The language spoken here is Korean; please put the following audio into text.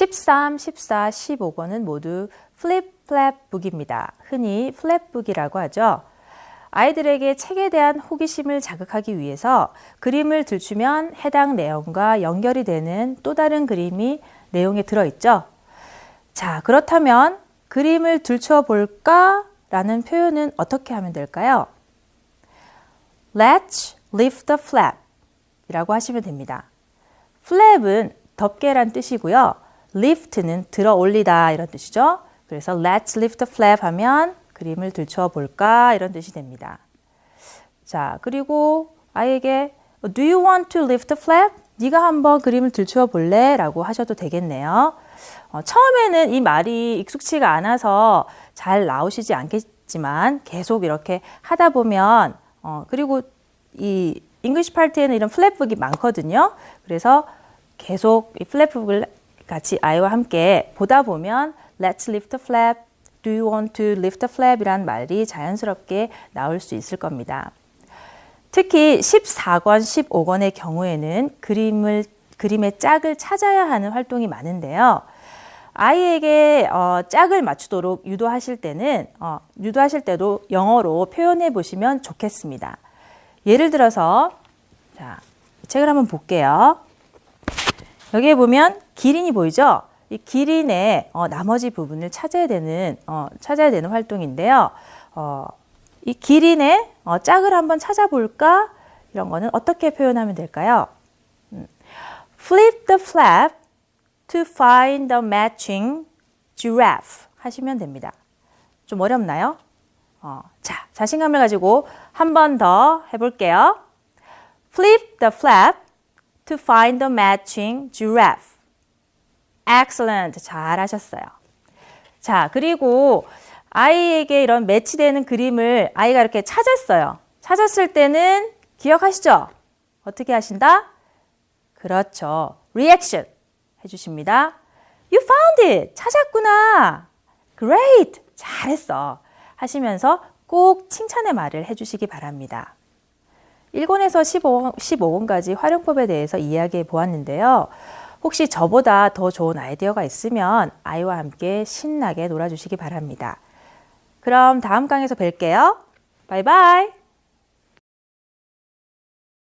13, 14, 15번은 모두 플립 플랩 북입니다. 흔히 플랩북이라고 하죠. 아이들에게 책에 대한 호기심을 자극하기 위해서 그림을 들추면 해당 내용과 연결이 되는 또 다른 그림이 내용에 들어있죠. 자, 그렇다면 그림을 들춰 볼까? 라는 표현은 어떻게 하면 될까요? Let's lift the flap 이라고 하시면 됩니다. flap은 덮개란 뜻이고요. Lift는 들어 올리다 이런 뜻이죠. 그래서 let's lift the flap 하면 그림을 들춰 볼까 이런 뜻이 됩니다. 자, 그리고 아이에게 Do you want to lift the flap? 네가 한번 그림을 들추어 볼래? 라고 하셔도 되겠네요. 어, 처음에는 이 말이 익숙치가 않아서 잘 나오시지 않겠지만 계속 이렇게 하다 보면 어, 그리고 이 잉글리시 파트에는 이런 플랫북이 많거든요. 그래서 계속 이 플랫북을 같이 아이와 함께 보다 보면 Let's lift the flap, Do you want to lift the flap? 이란 말이 자연스럽게 나올 수 있을 겁니다. 특히 14권, 15권의 경우에는 그림을, 그림의 짝을 찾아야 하는 활동이 많은데요. 아이에게 어, 짝을 맞추도록 유도하실 때는, 어, 유도하실 때도 영어로 표현해 보시면 좋겠습니다. 예를 들어서, 자, 이 책을 한번 볼게요. 여기에 보면 기린이 보이죠? 이 기린의 어, 나머지 부분을 찾아야 되는, 어, 찾아야 되는 활동인데요. 어, 이 기린의 어, 짝을 한번 찾아볼까? 이런 거는 어떻게 표현하면 될까요? 음, Flip the flap to find the matching giraffe 하시면 됩니다. 좀 어렵나요? 어, 자, 자신감을 가지고 한 번 더 해볼게요. Flip the flap to find the matching giraffe. Excellent. 잘하셨어요. 자, 그리고 아이에게 이런 매치되는 그림을 아이가 이렇게 찾았어요. 찾았을 때는 기억하시죠? 어떻게 하신다? 그렇죠. 리액션 해주십니다. You found it! 찾았구나! Great! 잘했어. 하시면서 꼭 칭찬의 말을 해주시기 바랍니다. 1권에서 15, 15권까지 활용법에 대해서 이야기해 보았는데요. 혹시 저보다 더 좋은 아이디어가 있으면 아이와 함께 신나게 놀아주시기 바랍니다. 그럼 다음 강에서 뵐게요. 바이바이.